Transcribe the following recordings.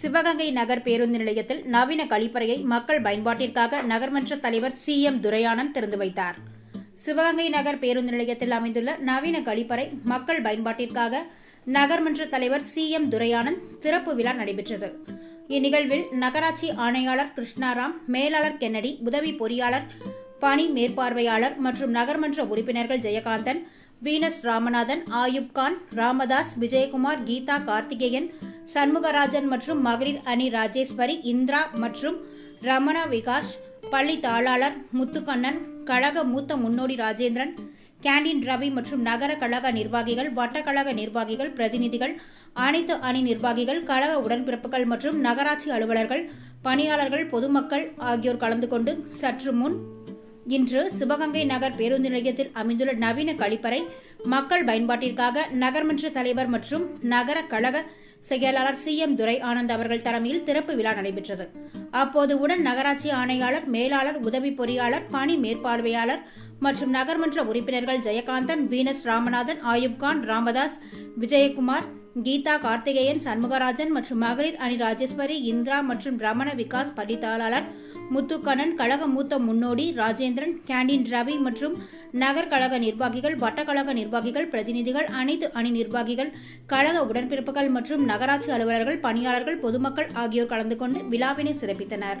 சிவகங்கை நகர் பேருந்து நிலையத்தில் நவீன கழிப்பறையை மக்கள் பயன்பாட்டிற்காக நகர்மன்ற தலைவர் சி எம் துரையானந்த் திறந்து வைத்தார். சிவகங்கை நகர் பேருந்து நிலையத்தில் அமைந்துள்ள நவீன கழிப்பறை மக்கள் பயன்பாட்டிற்காக நகர்மன்ற தலைவர் சி எம் துரையானந்த் திறப்பு விழா நடைபெற்றது. இந்நிகழ்வில் நகராட்சி ஆணையாளர் கிருஷ்ணாராம் மேலாளர் கென்னடி உதவி பொறியாளர் பணி மேற்பார்வையாளர் மற்றும் நகர்மன்ற உறுப்பினர்கள் ஜெயகாந்தன் வீனஸ் ராமநாதன் ஆயுப் கான் ராமதாஸ் விஜயகுமார் கீதா கார்த்திகேயன் சண்முகராஜன் மற்றும் மகளிர் அணி ராஜேஸ்வரி இந்திரா மற்றும் ரமணா விகாஷ் பள்ளி தாளாளர் முத்துக்கண்ணன் கழக மூத்த முன்னோடி ராஜேந்திரன் கேண்டீன் ரவி மற்றும் நகர கழக நிர்வாகிகள் வட்டக்கழக நிர்வாகிகள் பிரதிநிதிகள் அனைத்து அணி நிர்வாகிகள் கழக உடன்பிறப்புகள் மற்றும் நகராட்சி அலுவலர்கள் பணியாளர்கள் பொதுமக்கள் ஆகியோர் கலந்து கொண்டு சற்று முன் இன்று சிவகங்கை நகர் பேருந்து நிலையத்தில் அமைந்துள்ள நவீன கழிப்பறை மக்கள் பயன்பாட்டிற்காக நகர்மன்ற தலைவர் மற்றும் நகர கழக செயலாளர் சி. எம். துரை ஆனந்த் அவர்கள் தலைமையில் திறப்பு விழா நடைபெற்றது. அப்போது உடன் நகராட்சி ஆணையாளர் மேலாளர் உதவி பொறியாளர் பணி மேற்பார்வையாளர் மற்றும் நகர்மன்ற உறுப்பினர்கள் ஜெயகாந்தன் வீனஸ் ராமநாதன் ஆயுப்கான் ராமதாஸ் விஜயகுமார் கீதா கார்த்திகேயன் சண்முகராஜன் மற்றும் மகளிர் அணி ராஜேஸ்வரி இந்திரா மற்றும் ரமண விகாஸ் பதித்தாளர் தாளாளர் முத்துக்கண்ணன் கழக மூத்த முன்னோடி ராஜேந்திரன் கேண்டீன் ரவி மற்றும் நகர் கழக நிர்வாகிகள் வட்டக்கழக நிர்வாகிகள் பிரதிநிதிகள் அனைத்து அணி நிர்வாகிகள் கழக உடன்பிறப்புகள் மற்றும் நகராட்சி அலுவலர்கள் பணியாளர்கள் பொதுமக்கள் ஆகியோர் கலந்து கொண்டு விழாவினை சிறப்பித்தனர்.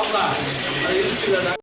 Abla, hayırlı günler.